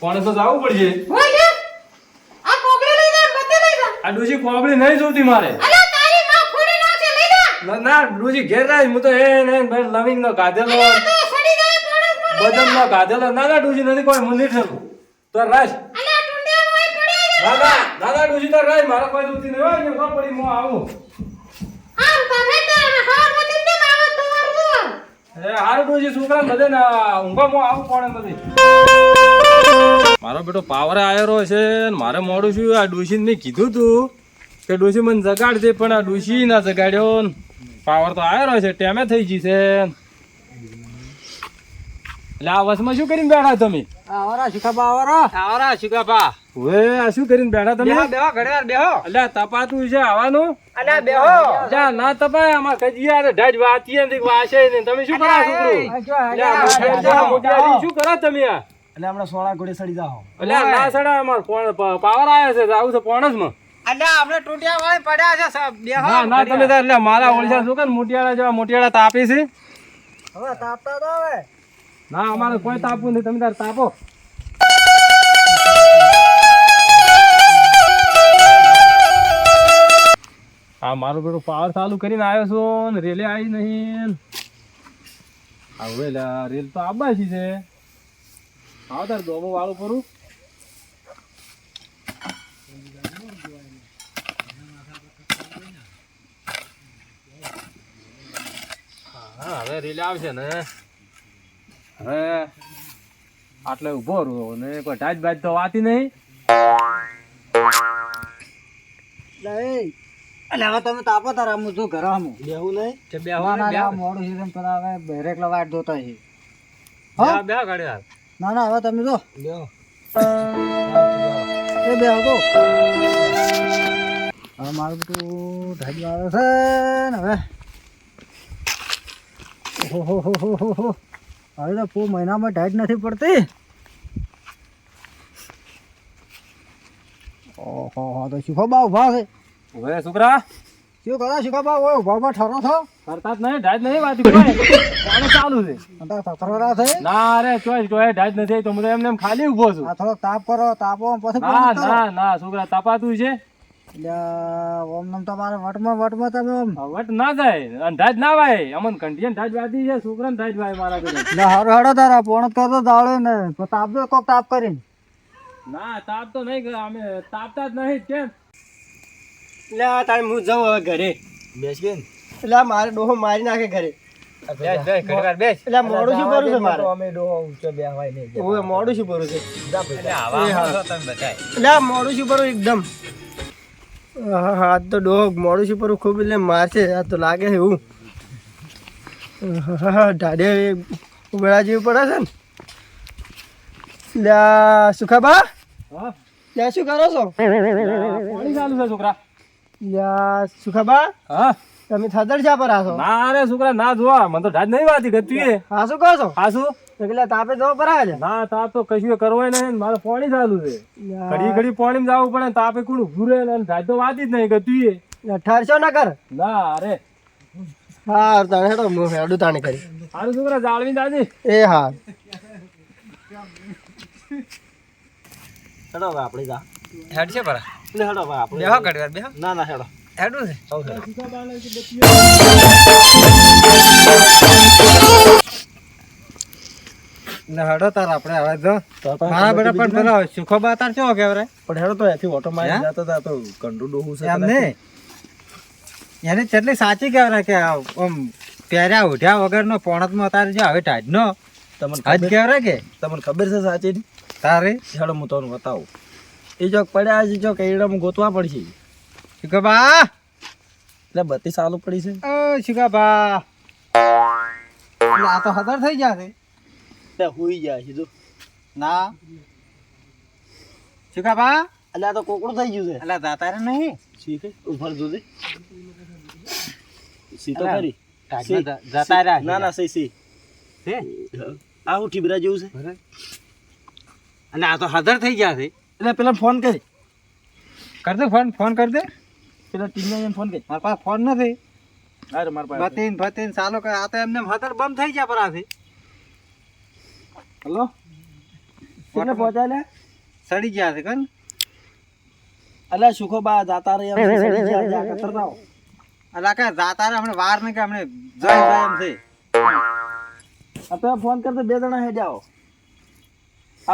પણ તો જવું પડશે. આ કોબરી લઈ જા બત્તી લઈ જા. આ ડોશી કોબળી નહીં જોતી મારે. અલા તારી માં ફોડી નાખશે લઈ જા. ના ના ડોશી ઘેર રાખ હું તો એ ને ભાઈ લવિંગ નો ગાધેલો માં બદન નો ગાધેલો. ના ના ડુજી નથી કોઈ મંદિર છે. તો રાજ ના ના ડોશી તો રાજ મારે કોઈ જોતી નહીં હોય ને પડી હું આવું. આમ તમે હારમાં એ ડોશી છોકરા બધે ના ઊંઘો હું આવું પણ બધી. મારો બેટો પાવર આવેલો છે મારે મોડું છું આ ડોશીને મેં કીધું તું કે ડોશી મને જગાડજે પણ આ ડોશી ના જગાડ્યો પાવર તો આવેલો છે ટેમે થઈ ગઈ છે. એટલે આ વસમાં શું કરીને બેઠા તમે? આવરા શીખાબા આવરા. આવરા શિકાપા હવે આ શું કરીને બેઠા તમે? બેહો બેહો ઘડીવાર બેહો. એટલે તપાતું છે આવવાનું અલ્યા બેહો. અલ્યા ના તપાય આમાં કજી યાર ઢાજ વાતી નથી વાસે નહીં. તમે શું કરો છોકરું? શું કરો તમે આ? એટલે હમણાં સોળા ઘોડે સડી જાઓ. એટલે ના સડા અમાર કોણ પાવર આવ્યો છે આવું છે પોણસમાં. અલ્યા આપણે ટોટિયા વાળી પડ્યા છે સાહેબ. બેહો ના ના તમે તાર એટલે મારા ઓળખા શું કરે મોટિયાળા જેવા મોટિયાળા તાપી છે. હવે તાપતા તો હવે. ના અમારે કોઈ તાપવું નહીં તમે તાર તાપો. આ મારું પેલું પાવર ચાલુ કરીને આવ્યો છું ને રેલે આવી નહીં. હવે રેલ તો આબાજી છે. આવો તાર દોમો વાળું કરું હા હવે રેલે આવશે ને. હવે આટલે ઊભો રહો ને કોઈ ઢાજ બાજ તો વાતી નહીં. એટલે હવે તમે તાપો તારા હું જો ઘરે આવું બેહું નહીં? કે બે ના ના ના, મોડું છે પેલા હવે બેરેકલા વાટ જોતા છે હા? બે ગાડી હાલ. ના ના હવે તમે જો. બે એ બેહો તો હવે મારું બધું ઢાજી આવે છે ને હવે. ઓહોહોહોહોહો. હવે તો પૂ મહિનામાં ઢાજ નથી પડતી. ઓહો તો શીખો બા ઊભા છે. હવે છોકરા? શું કરો શીખો બા ઓય ઊભા ઊભા ઠરો છો? કરતા જ નહીં ઢાજ નહીં વાત કોઈ. પાણી ચાલુ છે. અંતા તકરારા થઈ ના રે ચોય ચોય ઢાજ નથી. તો હું તો એમને એમ ખાલી ઊભો છું. આ થોડો તાપ કરો તાપો પછી ના ના ના છોકરા તાપાતું છે. એટલે ઓમ નમ તમારે વટમાં વટમાં તમે ઓમ? વટ ના જાય અને ના વાય. અમન કંઠિયન ઢાજ વાતી છે છોકરા ઢાજ વાય મારા ઘરે એટલે હારો તારા પોણત કરતો દાડે ને. તો તાપ દો કોક તાપ કરીને. ના તાપ તો નહીં અમે તાપતા જ નહીં કેમ? એટલે આ તારે હું જાઉં હવે ઘરે બેસ કે એટલે આ મારે ડોહો મારી નાખે ઘરે એટલે મોડું શું કરું છે મારે અમે ડોહો ઊંચો બેહવાય નહીં ઓય મોડું શું કરું છે આવા આવો તમે બતાય એટલે મોડું શું કરું એકદમ હા હા તો ડોહો મોડું શું કરું ખૂબ એટલે મારશે આ તો લાગે છે એવું ઢાડે ઉભેલા જેવું પડે છે ને એટલે સુખાબા હા ત્યાં શું કરો છો પાણી ચાલુ છે છોકરા આ સુખાબા હા. તમે થદર પર આશો? ના રે છોકરા ના જોવા. મને તો ઢાજ નહીં વાતી ગતું એ. હા શું કહો છો? હા શું? એટલે તાપે જવો પર આવે ના તાપ તો કશું કરવાય નહીં. મારે પાણી ચાલુ છે. ઘડી ઘડી પાણી જવું પડે તાપે ઉભું રહે ને ઢાજ તો વાતી જ નહીં ગતું એ. અઠારસો ના કર. ના અરે. હા તાણે હેડો હું હેડું તાણે કરી. સારું છોકરા જાળવી એ હા હેડો આપણે જા. હેડ છે પરા? હેડો હવે આપણે બેહો કડવા બેહો. ના ના હેડો. હેડું છે. એટલે હેડો તાર આપણે હવે જો. મારા બેટા પણ પેલો સુખો બા તાર ચો કેવરે? પણ હેડો તો એથી ઓટો મારી જતો તા તો કંડુ ડોહું છે એમ ને એને કેટલી સાચી કેવરે કે આમ પહેર્યા ઉઠ્યા વગરનો પોણતમાં અત્યારે જો હવે ટાઢનો તમને હજ ખબર કેવરે કે? તમને ખબર છે સાચી તારે? હેડો હું તમને બતાવું. એ ચોક પડ્યા છે એડા હું ગોતવા પડશે. સુખો બા એટલે બત્તી ચાલુ પડી છે. ઓ આ તો હતર થઈ જશે એટલે હુઈ જાય છે જો. ના. સુકાબા એટલે આ તો કોકડું થઈ ગયું છે. એટલે દાતા રે નહીં. શીખે ઉભર જોજે સી તો ખરી. રહ્યા ના ના સહી સી હે? આ હું ટીબરા જેવું છે અને આ તો હાજર થઈ ગયા છે. એટલે પેલા ફોન કરી. કર દે ફોન ફોન કર દે. પેલા ટીમના ફોન કરી. મારા પાસે ફોન નથી. અરે મારા પાસે ભતીન ભતીન ચાલો કર આ તો એમને હતર બંધ થઈ ગયા પરાથી. હલો? કોને પહોંચાડ્યા? સડી ગયા છે કન? અલ્યા સુખો બા જાતા દાવ અલા કે જાતા રે હમણે વાર ને કે હમણે જય જય એમ છે. તો ફોન કરતો બે જણા હે. આવો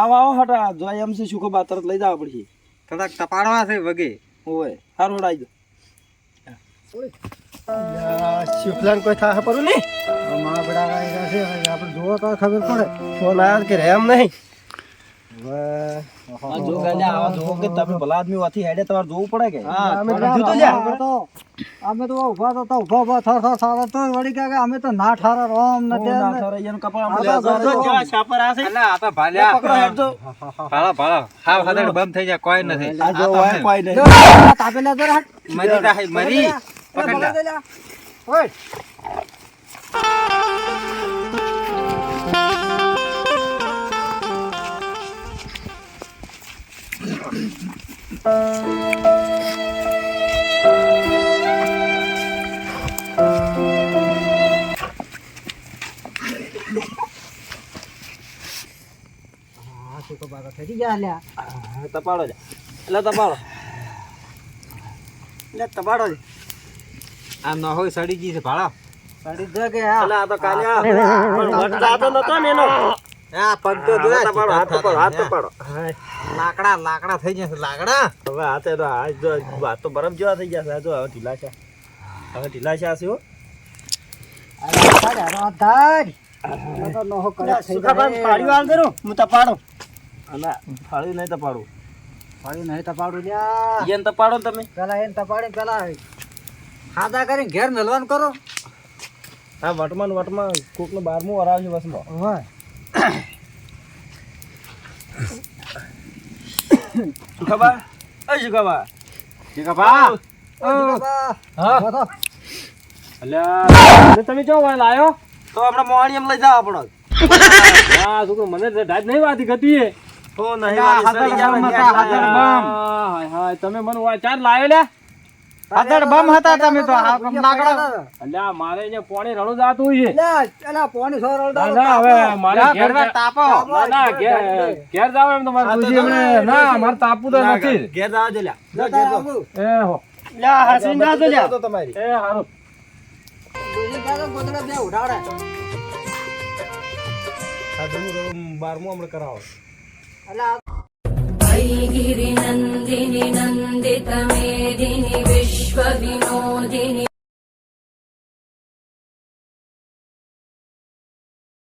આવો આવો હટા. જોઈ એમ છે સુખો બા તરત લઈ જવા પડશે. થોડાક તપાડવા છે વગે. ઓય હારું હડાઈ દો. શિવલાન કોઈ થાય પરું નહીં? આપણે જોવો તો ખબર પડે. ફોન આવ્યો કે રેમ નહીં. જો ગાલે આવા જો કે તમે ભલા આદમી વાથી હેડે તમારે જોવું પડે કે? અમે તો લ્યા અમે તો ઊભા તો તો ઊભા ઊભા થર થર થર તો વળી કે અમે તો ના ઠારા રોમ ને તે ના થરે, એન કપડા આમ તો કેવા છાપર આ છે. અલા આ તો ભાલ્યા. પકડો હેડ તો ભાળો. ભાળો હા હાથે બંધ થઈ જાય કોઈ નથી. આ જો, આ તો વાય કોઈ નહીં. મરી રાહી મરી. પકડ લા. હા, તપાડો જા. એટલે તપાડો. એટલે તપાડો જા. આ ન હોય સડી ગઈ છે ભાળો કે આ તો કાલે આ પણ વટ જાતો નતો ને એનો. હા પગ તો હાથ તપાડો, હાથ તપાડો, હાથ તપાડો. લાકડા લાકડા થઈ જશે લાકડા હવે હાથે તો હાથ જો હાથ તો બરફ જેવા થઈ ગયા જો હવે ઢીલા છે હવે ઢીલા છે આ શું? કરે સુખા હાલ દેરો હું તપાડું. અલા, ફાડ્યું નહીં તપાડું. ઈયન તપાડો ને તમે. પેલા એને તપાડી પેલા ખાધા કરીને ઘેર મેલવાનું કરો. હા વટમાં વટમાં કોકનું બારમું વરાવજો બસમાં સુખાબા એ સુખાબા જીગાભા હા. અલ્યા. તમે ચો વાય લાયો. તો આપણે મોણી એમ લઈ જાવ આપણો. હા શું કહું, મને ડાજ નહીં વાતી ગતી હો નહીં. હાય હાય. તમે મને વાય ચાર લાયો લ્યા બમ હતા તમે તો આ લાકડા અલ્યા મારે જે પોણી રણું જાતું હોય છે પોણી સો ના ના હવે મારે ઘેર તાપો. ના ના ઘેર ઘેર જાવ એમ તમારે હા, તમે- એમણે ના મારે તાપવું તો નથી. ઘેર જાવ જો લ્યા. ઘેર જાવ. એ હો. લ્યા હસીન ના જો લ્યા. તો તમારી. એ હારું. આ જમું બારમું હમણાં કરાવો. అలా నందిని నందిత మేదిని విశ్వ వినోదిని